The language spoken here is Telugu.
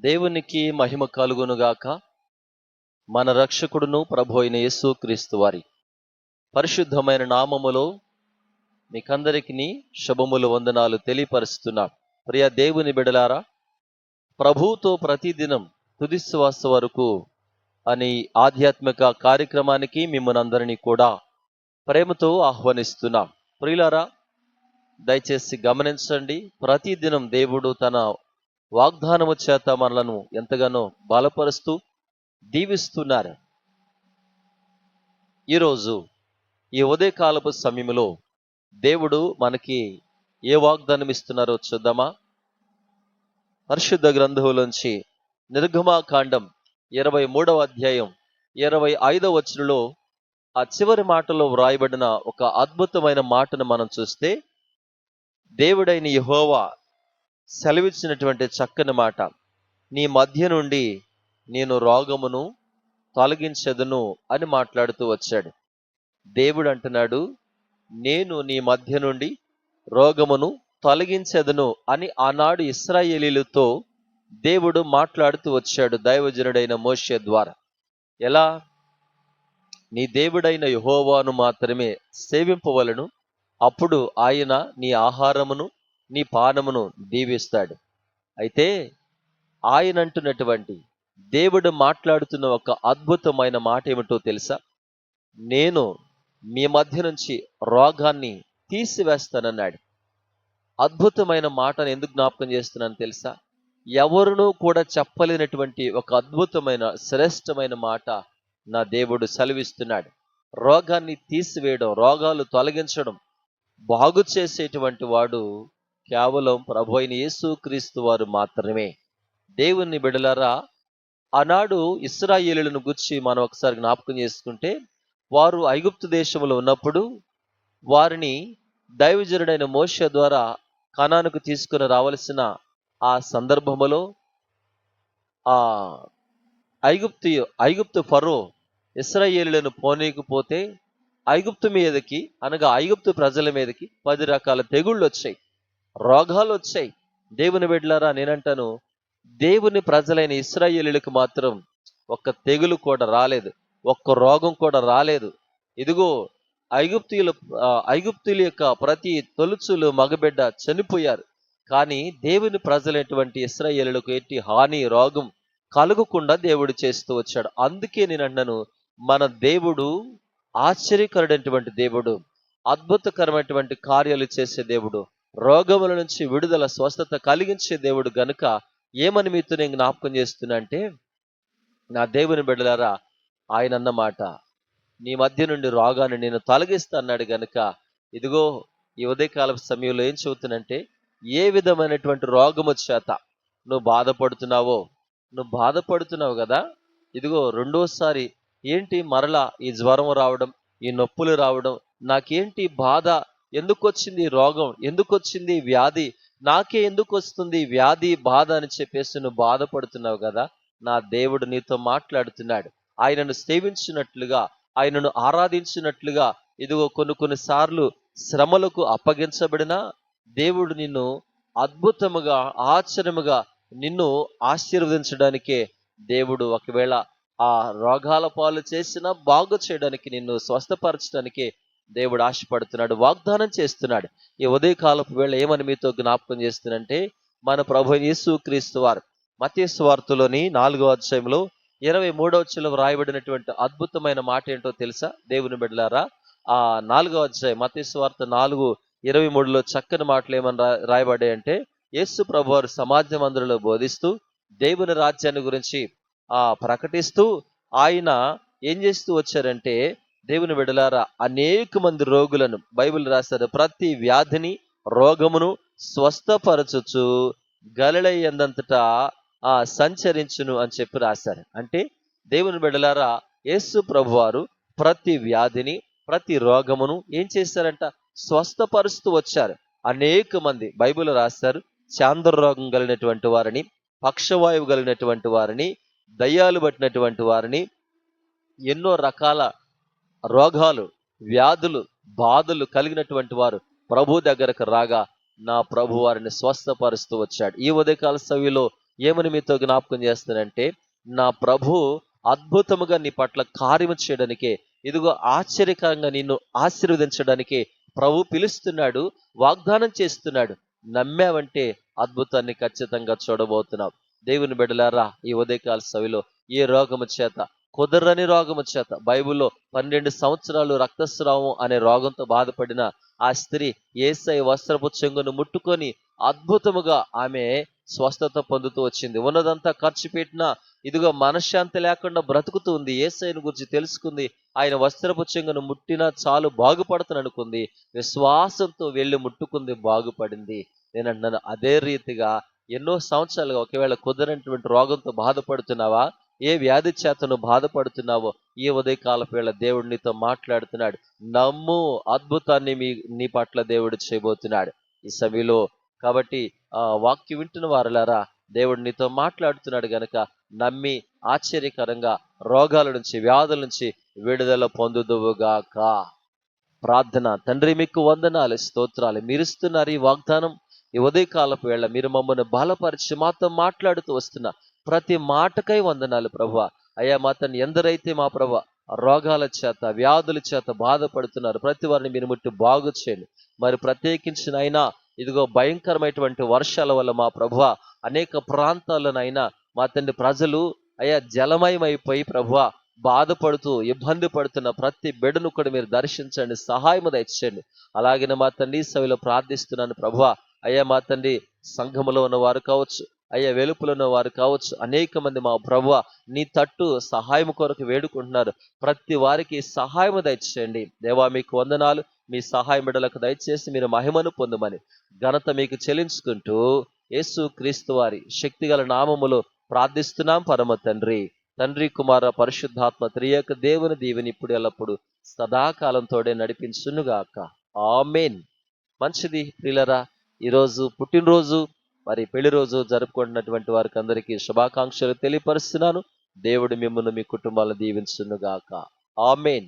దేవునికి మహిమ కలుగునుగాక. మన రక్షకుడును ప్రభు అయిన యేసు క్రీస్తు వారి పరిశుద్ధమైన నామములో మీకందరికీ శుభములు వందనాలు తెలియపరుస్తున్నాం. ప్రియ దేవుని బిడలారా ప్రభువుతో ప్రతిదినం తుదిశ్వాస వరకు అని ఆధ్యాత్మిక కార్యక్రమానికి మిమ్మల్ని అందరినీ కూడా ప్రేమతో ఆహ్వానిస్తున్నాం. ప్రియులారా దయచేసి గమనించండి ప్రతిదినం దేవుడు తన వాగ్దానము చేత మనలను ఎంతగానో బలపరుస్తూ దీవిస్తున్నారు. ఈరోజు ఈ ఉదయకాలపు సమయంలో దేవుడు మనకి ఏ వాగ్దానం ఇస్తున్నారో చూద్దామా? పరిశుద్ధ గ్రంథంలోంచి నిర్గమాకాండం ఇరవై మూడవ అధ్యాయం ఇరవై ఐదవ వచనంలో ఆ చివరి మాటలో వ్రాయబడిన ఒక అద్భుతమైన మాటను మనం చూస్తే దేవుడైన యహోవా సెలవిచ్చినటువంటి చక్కని మాట. నీ మధ్య నుండి నేను రోగమును తొలగించదును అని మాట్లాడుతూ వచ్చాడు. దేవుడు అంటున్నాడు నేను నీ మధ్య నుండి రోగమును తొలగించదును అని ఆనాడు ఇస్రాయేలీలతో దేవుడు మాట్లాడుతూ వచ్చాడు దైవజనుడైన మోషే ద్వారా. ఎలా? నీ దేవుడైన యహోవాను మాత్రమే సేవింపవలను అప్పుడు ఆయన నీ ఆహారమును నీ పానమును దీవిస్తాడు. అయితే ఆయన అంటున్నటువంటి దేవుడు మాట్లాడుతున్న ఒక అద్భుతమైన మాట ఏమిటో తెలుసా? నేను మీ మధ్య నుంచి రోగాన్ని తీసివేస్తానన్నాడు. అద్భుతమైన మాటను ఎందుకు జ్ఞాపకం చేస్తున్నాను తెలుసా? ఎవరునూ కూడా చెప్పలేనటువంటి ఒక అద్భుతమైన శ్రేష్టమైన మాట నా దేవుడు సెలవిస్తున్నాడు. రోగాన్ని తీసివేయడం రోగాలు తొలగించడం బాగు చేసేటువంటి వాడు కేవలం ప్రభు అయిన యేసుక్రీస్తు వారు మాత్రమే. దేవుని బిడలారా ఆనాడు ఇస్రాయేలులను గుచ్చి మనం ఒకసారి జ్ఞాపకం చేసుకుంటే వారు ఐగుప్తు దేశంలో ఉన్నప్పుడు వారిని దైవజనుడైన మోష ద్వారా కణానికి తీసుకుని రావలసిన ఆ సందర్భములో ఆ ఐగుప్తు ఐగుప్తు ఫరో ఇస్రాయేలులను పోనీకపోతే ఐగుప్తు మీదకి అనగా ఐగుప్తు ప్రజల మీదకి పది రకాల తెగుళ్ళు వచ్చాయి. రోగాలు వచ్చాయి దేవుని బిడ్డలారా నేనంటాను దేవుని ప్రజలైన ఇస్రాయేలీలకు మాత్రం ఒక్క తెగులు కూడా రాలేదు. ఒక్క రోగం కూడా రాలేదు. ఇదిగో ఐగుప్తీయుల ఐగుప్తుల యొక్క ప్రతి తొలుచులు మగబిడ్డ చనిపోయారు. కానీ దేవుని ప్రజలైనటువంటి ఇస్రాయేలులకు ఎట్టి హాని రోగం కలగకుండా దేవుడు చేస్తూ వచ్చాడు. అందుకే నేను అన్నను మన దేవుడు ఆశ్చర్యకరుడైనటువంటి దేవుడు అద్భుతకరమైనటువంటి కార్యాలు చేసే దేవుడు. రోగముల నుంచి విడుదల స్వస్థత కలిగించే దేవుడు గనుక ఏమని మీతో నేను జ్ఞాపకం చేస్తున్నా అంటే నా దేవుని బిడ్డలారా ఆయన అన్నమాట నీ మధ్య నుండి రోగాన్ని నేను తొలగిస్తా అన్నాడు గనుక ఇదిగో ఈ ఉదయకాల సమయంలో ఏం చెబుతున్నంటే ఏ విధమైనటువంటి రోగము చేత నువ్వు బాధపడుతున్నావో నువ్వు బాధపడుతున్నావు కదా ఇదిగో రెండోసారి ఏంటి మరలా ఈ జ్వరం రావడం ఈ నొప్పులు రావడం నాకేంటి బాధ ఎందుకు వచ్చింది రోగం? ఎందుకు వచ్చింది వ్యాధి? నాకే ఎందుకు వస్తుంది వ్యాధి బాధ అని చెప్పేసి నువ్వు బాధపడుతున్నావు కదా? నా దేవుడు నీతో మాట్లాడుతున్నాడు. ఆయనను సేవించినట్లుగా ఆయనను ఆరాధించినట్లుగా ఇదిగో కొన్ని కొన్ని సార్లు శ్రమలకు అప్పగించబడిన దేవుడు నిన్ను అద్భుతముగా ఆశ్చర్యముగా నిన్ను ఆశీర్వదించడానికే దేవుడు ఒకవేళ ఆ రోగాల పాలు చేసినా బాగు చేయడానికి నిన్ను స్వస్థపరచడానికి దేవుడు ఆశపడుతున్నాడు వాగ్దానం చేస్తున్నాడు. ఈ ఉదయకాలపు వేళ ఏమని మీతో జ్ఞాపకం చేస్తున్నంటే మన ప్రభు యేసు క్రీస్తు వారు మతేసు నాలుగో అధ్యాయంలో ఇరవై మూడవ చిలో వ్రాయబడినటువంటి అద్భుతమైన మాట ఏంటో తెలుసా? దేవుని బిడ్డలారా ఆ నాలుగో అధ్యాయం మతేసు వార్త నాలుగు ఇరవై మూడులో చక్కని మాటలు ఏమని రా రాయబడ్డాయి అంటే యేసు ప్రభు వారు సమాజ మందిరంలో బోధిస్తూ దేవుని రాజ్యాన్ని గురించి ఆ ప్రకటిస్తూ ఆయన ఏం చేస్తూ వచ్చారంటే దేవుని విడలారా అనేక మంది రోగులను బైబిల్ రాస్తారు ప్రతి వ్యాధిని రోగమును స్వస్థపరచుచు గలడయ్యందంతటా ఆ సంచరించును అని చెప్పి రాశారు. అంటే దేవుని బిడలారా యేసు ప్రభువారు ప్రతి వ్యాధిని ప్రతి రోగమును ఏం చేశారంట? స్వస్థపరుస్తూ వచ్చారు. అనేక మంది బైబిల్ రాశారు. చాంద్ర రోగం కలిగినటువంటి వారిని పక్షవాయువు కలిగినటువంటి వారిని దయ్యాలు పట్టినటువంటి వారిని ఎన్నో రకాల రోగాలు వ్యాధులు బాధలు కలిగినటువంటి వారు ప్రభు దగ్గరకు రాగా నా ప్రభు వారిని స్వస్థపరుస్తూ వచ్చాడు. ఈ ఉదయకాల సవిలో ఏమని మీతో జ్ఞాపకం చేస్తానంటే నా ప్రభు అద్భుతముగా నీ పట్ల కార్యము చేయడానికే ఇదిగో ఆశ్చర్యకరంగా నిన్ను ఆశీర్వదించడానికే ప్రభు పిలుస్తున్నాడు వాగ్దానం చేస్తున్నాడు. నమ్మావంటే అద్భుతాన్ని ఖచ్చితంగా చూడబోతున్నావు దేవుని బిడలారా ఈ ఉదయకాల సవిలో ఏ రోగము చేత కుదరని రోగము చేత బైబిల్లో పన్నెండు సంవత్సరాలు రక్తస్రావం అనే రోగంతో బాధపడిన ఆ స్త్రీ ఏసై వస్త్రపు చెంగును ముట్టుకొని అద్భుతముగా ఆమె స్వస్థత పొందుతూ వచ్చింది. ఉన్నదంతా ఖర్చు పెట్టినా ఇదిగో మనశ్శాంతి లేకుండా బ్రతుకుతూ ఉంది. ఏసైను గురించి తెలుసుకుంది. ఆయన వస్త్రపు చెంగును ముట్టినా చాలు బాగుపడుతాను అనుకుంది. విశ్వాసంతో వెళ్ళి ముట్టుకుంది బాగుపడింది. నేను అంటున్నాను అదే రీతిగా ఎన్నో సంవత్సరాలుగా ఒకవేళ కుదరనటువంటి రోగంతో బాధపడుతున్నావా? ఏ వ్యాధి చేతను బాధపడుతున్నావో ఈ ఉదయకాలపు వేళ దేవుడు నీతో మాట్లాడుతున్నాడు. నమ్ము అద్భుతాన్ని మీ నీ పట్ల దేవుడు చేయబోతున్నాడు ఈ సమయంలో. కాబట్టి ఆ వాక్యం వింటున్న వారులారా దేవుడు నీతో మాట్లాడుతున్నాడు గనక నమ్మి ఆశ్చర్యకరంగా రోగాల నుంచి వ్యాధుల నుంచి విడుదల పొందుదువుగాక. ప్రార్థన. తండ్రి మీకు వందనాలు స్తోత్రాలు. మీరిస్తున్నారు ఈ వాగ్దానం. ఈ ఉదయకాలపు వేళ మీరు మమ్మల్ని బలపరిచి మాతో మాట్లాడుతూ వస్తున్న ప్రతి మాటకై వందనాలు ప్రభు. అయ్యా మా తను ఎందరైతే మా ప్రభు రోగాల చేత వ్యాధుల చేత బాధపడుతున్నారు ప్రతి వారిని మీరు ముట్టి బాగు చేయండి. మరి ప్రత్యేకించిన అయినా ఇదిగో భయంకరమైనటువంటి వర్షాల వల్ల మా ప్రభు అనేక ప్రాంతాల్లోనైనా మా తండ్రి ప్రజలు అయ్యా జలమయమైపోయి ప్రభు బాధపడుతూ ఇబ్బంది పడుతున్న ప్రతి బిడ్డను కూడా మీరు దర్శించండి సహాయం దయచేయండి. అలాగే మా తండ్రి సవిలో ప్రార్థిస్తున్నాను ప్రభు. అయ్యా మా తండ్రి సంఘములో ఉన్న వారు కావచ్చు అయ్యా వెలుపులను వారు కావచ్చు. అనేక మంది మా ప్రభు నీ తట్టు సహాయం కొరకు వేడుకుంటున్నారు. ప్రతి వారికి సహాయము దయచేయండి. దేవా మీకు వందనాలు. మీ సహాయం బిడ్డలకు దయచేసి మీరు మహిమను పొందమని ఘనత మీకు చెల్లించుకుంటూ యేసు క్రీస్తు వారి శక్తిగల నామములో ప్రార్థిస్తున్నాం పరమ తండ్రి. తండ్రి కుమార పరిశుద్ధాత్మ త్రియక దేవుని దీవెని ఇప్పుడు ఎల్లప్పుడు సదాకాలంతోడే నడిపించునుగాక. ఆమెన్. మంచిది ప్రియులరా ఈరోజు పుట్టినరోజు మరి పెళ్ళి రోజు జరుపుకుంటున్నటువంటి వారికి అందరికీ శుభాకాంక్షలు తెలియపరుస్తున్నాను. దేవుడు మిమ్మల్ని మీ కుటుంబాలను దీవించునుగాక. ఆమెన్.